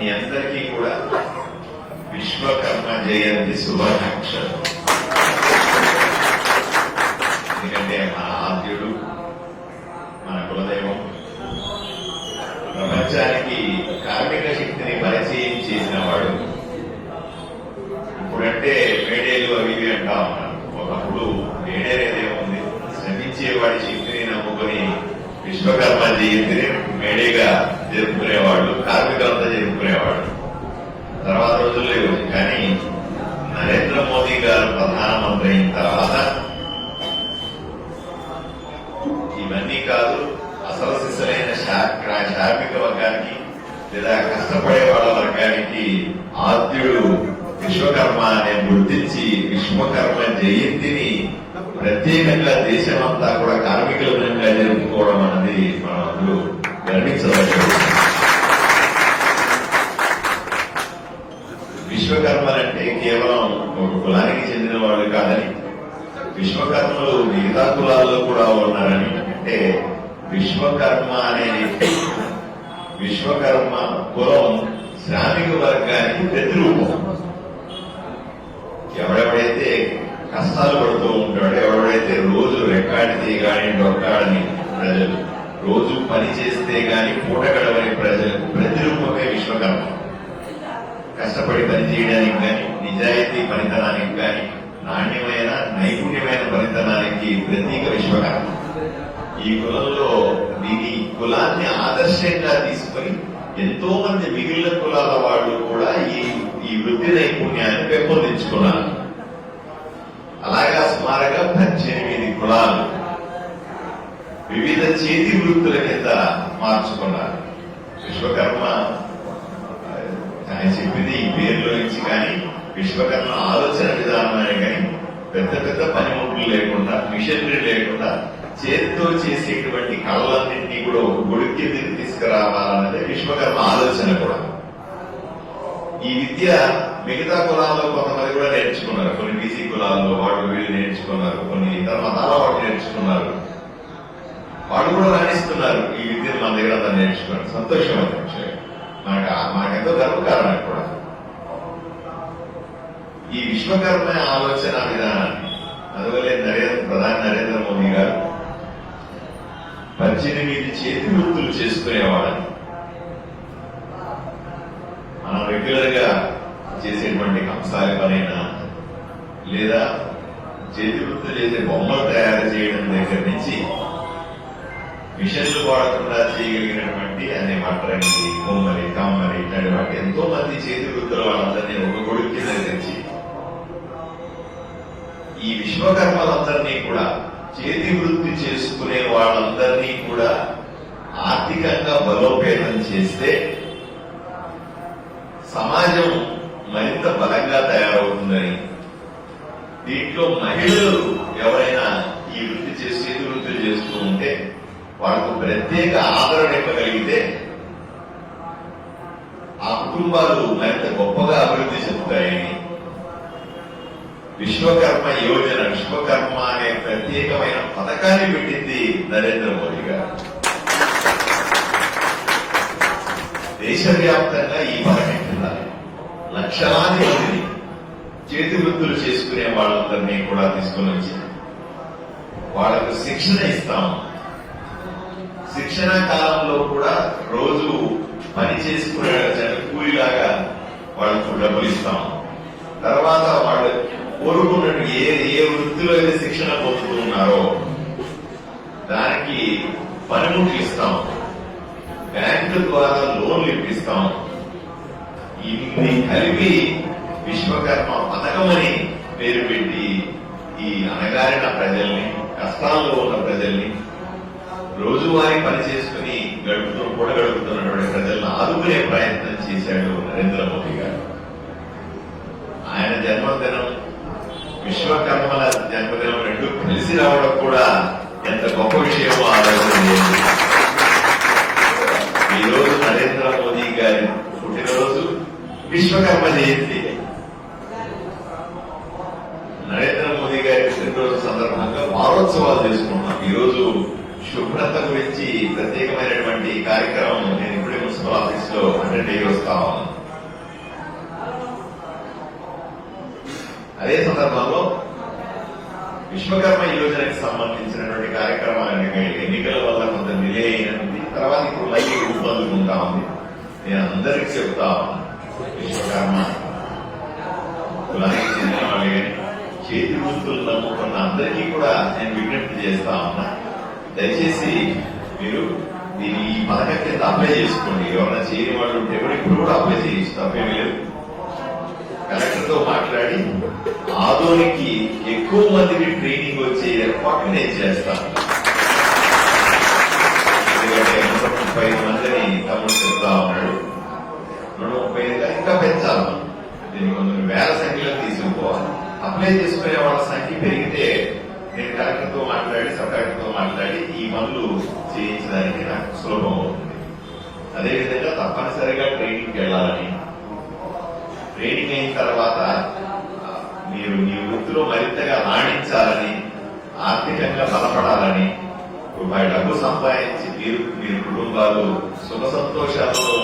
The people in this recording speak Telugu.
మీ అందరికీ కూడా విశ్వకర్మ జయంతి శుభాకాంక్షలు. ఎందుకంటే మన ఆద్యుడు మన కులదైవం ప్రపంచానికి కార్మిక శక్తిని పరిచయం చేసిన వాడు. ఇప్పుడంటే మేడేలు అవి ఇవి అంటా ఉన్నారు ఒకప్పుడు మేడేరేదే ఉంది. శ్రమించేవాడి శక్తిని నమ్ముకొని విశ్వకర్మ జయంతిని మేడేగా జరుపుకునేవాళ్ళు కార్మికులంతా జరుపుకునేవాళ్ళు. తర్వాత రోజుల్లో కానీ నరేంద్ర మోదీ గారు ప్రధానమంత్రి అయిన తర్వాత ఇవన్నీ కాదు అసలు సిసలైన శార్మిక కార్మిక వర్గానికి లేదా కష్టపడే వాళ్ళ వర్గానికి ఆద్యుడు విశ్వకర్మ అనే గుర్తించి విశ్వకర్మ జయంతిని ప్రత్యేకంగా అంతా కూడా కార్మికుల పరంగా జరుపుకోవడం అనేది మనం అందరూ గర్వించవచ్చు విశ్వకర్మలంటే కేవలం ఒక కులానికి చెందిన వాళ్ళు కాదని విశ్వకర్మలు మిగతా కులాల్లో కూడా ఉన్నారని అంటే విశ్వకర్మ అనేది విశ్వకర్మ కులం శ్రామిక వర్గానికి ప్రతిరూపం ఎవడెవడైతే కష్టాలు పడుతూ ఉంటాడు. ఎవడైతే రోజు రెక్కాడి తీయగాని డొక్కాడని ప్రజలు రోజు పని చేస్తే గాని పూట గడవని ప్రజలకు ప్రతిరూపమే విశ్వకర్మ. కష్టపడి పని చేయడానికి కానీ నిజాయితీ పనితనానికి కానీ నాణ్యమైన నైపుణ్యమైన పనితనానికి ప్రతీక విశ్వకర్మ. ఈ కులంలో దీని కులాన్ని ఆదర్శంగా తీసుకొని ఎంతో మంది మిగిలిన కులాల వాళ్ళు కూడా ఈ ఈ వృత్తి నైపుణ్యాన్ని పెంపొందించుకున్నారు. కులాలు వివిధ చేతి వృత్తుల కింద మార్చుకున్నారు. విశ్వకర్మ ఆయన చెప్పింది ఈ పేరులో నుంచి కానీ విశ్వకర్మ ఆలోచన విధానమే కానీ పెద్ద పెద్ద పనిముట్లు లేకుండా మిషనరీ లేకుండా చేతితో చేసేటువంటి కళలన్నింటినీ కూడా ఒక గుడికి తీసుకురావాలన్నదే విశ్వకర్మ ఆలోచన కూడా. ఈ విద్య మిగతా కులాల్లో కొంతమంది కూడా నేర్చుకున్నారు. కొన్ని బీసీ కులాల్లో వాళ్ళు వీళ్ళు నేర్చుకున్నారు. కొన్ని ఇతర మతాల వాళ్ళు నేర్చుకున్నారు. వాళ్ళు కూడా రాణిస్తున్నారు. ఈ విద్యను మన దగ్గర అంతా నేర్చుకున్నారు సంతోషమైన విషయం మనకు మనకెంతో గర్వకారణం కూడా. ఈ విశ్వకర్మ ఆలోచన విధానాన్ని అందువల్లే నరేంద్ర ప్రధాని నరేంద్ర మోదీ గారు పద్దెనిమిది చేతి వృత్తులు చేసుకునేవాడని మనం రెగ్యులర్ చేసేటువంటి కంసాల పనైనా లేదా చేతి వృత్తులు చేసే బొమ్మలు తయారు చేయడం దగ్గర నుంచి మిషన్లు వాడకుండా చేయగలిగినటువంటి అనే వడ్రంగి కొమ్మరి కమ్మరి ఇట్లాంటి వాటి ఎంతో మంది చేతి వృత్తుల వాళ్ళందరినీ ఒక కొడుకు కింద తెచ్చి ఈ విశ్వకర్మలందరినీ కూడా చేతి వృత్తి చేసుకునే వాళ్ళందరినీ కూడా ఆర్థికంగా బలోపేతం చేస్తే సమాజం మరింత బలంగా తయారవుతుందని. దీంట్లో మహిళలు ఎవరైనా ఈ వృత్తి చేసి చేతి వృత్తులు చేస్తూ ఉంటే వాళ్ళకు ప్రత్యేక ఆదరణ ఇవ్వగలిగితే ఆ కుటుంబాలు మరింత గొప్పగా అభివృద్ధి చెందుతాయని విశ్వకర్మ యోజన విశ్వకర్మ అనే ప్రత్యేకమైన పథకాన్ని పెట్టింది నరేంద్ర మోదీ గారు. దేశవ్యాప్తంగా ఈ పథకం లక్షలాది మందిని చేతి వృత్తులు చేసుకునే వాళ్ళందరినీ కూడా తీసుకుని వచ్చి వాళ్ళకు శిక్షణ ఇస్తాము శిక్షణ కాలంలో కూడా రోజు పని చేసుకునే కూలిలాగా వాళ్ళకు డబ్బులు ఇస్తాం. తర్వాత వాళ్ళు కోరుకున్నట్టు ఏ ఏ వృత్తిలో అయితే శిక్షణ పొందుతున్నారో దానికి పనిముట్లు ఇస్తాం. బ్యాంకు ద్వారా లోన్లు ఇప్పిస్తాం. ఇన్ని కలిపి విశ్వకర్మ పథకం అని పేరు పెట్టి ఈ అనగారిన ప్రజల్ని కష్టాల్లో ఉన్న ప్రజల్ని రోజువారీ పని చేసుకుని గడుపుతూ కూడా గడుపుతున్నటువంటి ప్రజలను ఆదుకునే ప్రయత్నం చేశాడు నరేంద్ర మోదీ గారు. ఆయన జన్మదినం విశ్వకర్మల జన్మదినం రెండు కలిసి రావడం కూడా ఎంత గొప్ప విషయమో ఆలోచన విశ్వకర్మ జయంతి. నరేంద్ర మోదీ గారి పుట్టినరోజు సందర్భంగా వారోత్సవాలు చేసుకున్నాం ఈరోజు శుభ్రత గురించి ప్రత్యేకమైనటువంటి కార్యక్రమం నేను ఇప్పుడే మున్సిపల్ ఆఫీస్లో అటెండ్ అయ్యి వస్తా అదే సందర్భంలో విశ్వకర్మ యోజనకి సంబంధించినటువంటి కార్యక్రమాన్ని ఎన్నికల వల్ల కొంత నిలే అయినది తర్వాత ఇప్పుడు మళ్ళీ రూపొందుకుంటా ఉంది నేను అందరికి చెప్తా కులానికి చెందిన వాళ్ళు కానీ చేతి వృత్తులు నమ్ముకున్న అందరికీ కూడా నేను విజ్ఞప్తి చేస్తా ఉన్నా. దయచేసి మీరు దీని ఈ పథకం కింద అప్లై చేసుకోండి. ఎవరైనా చేయని వాళ్ళు ఉంటే కూడా ఇప్పుడు కూడా అప్లై చేయొచ్చు తప్పేమీ లేదు. కలెక్టర్తో మాట్లాడి ఆదోనికి ఎక్కువ మందికి ట్రైనింగ్ వచ్చే ఏర్పాటు నేను చేస్తాను ఎందుకంటే ముప్పై మందిని తమ్ముడు చెప్తా ఉన్నాడు. దీన్ని కొంచెం వేల సంఖ్యలో తీసుకుపోవాలి. అప్లై చేసుకునే వాళ్ళ సంఖ్య పెరిగితే నేను కలెక్టర్తో మాట్లాడి సబ్ కలెక్టర్తో మాట్లాడి ఈ పనులు చేయించడానికి నాకు సులభం అవుతుంది. అదేవిధంగా తప్పనిసరిగా ట్రైనింగ్కి వెళ్ళాలని. ట్రైనింగ్ అయిన తర్వాత మీరు మీ వృత్తిలో మరింతగా రాణించాలని ఆర్థికంగా బలపడాలని రూపాయి డబ్బు సంపాదించి మీరు మీ కుటుంబాలు సుఖ సంతోషాలతో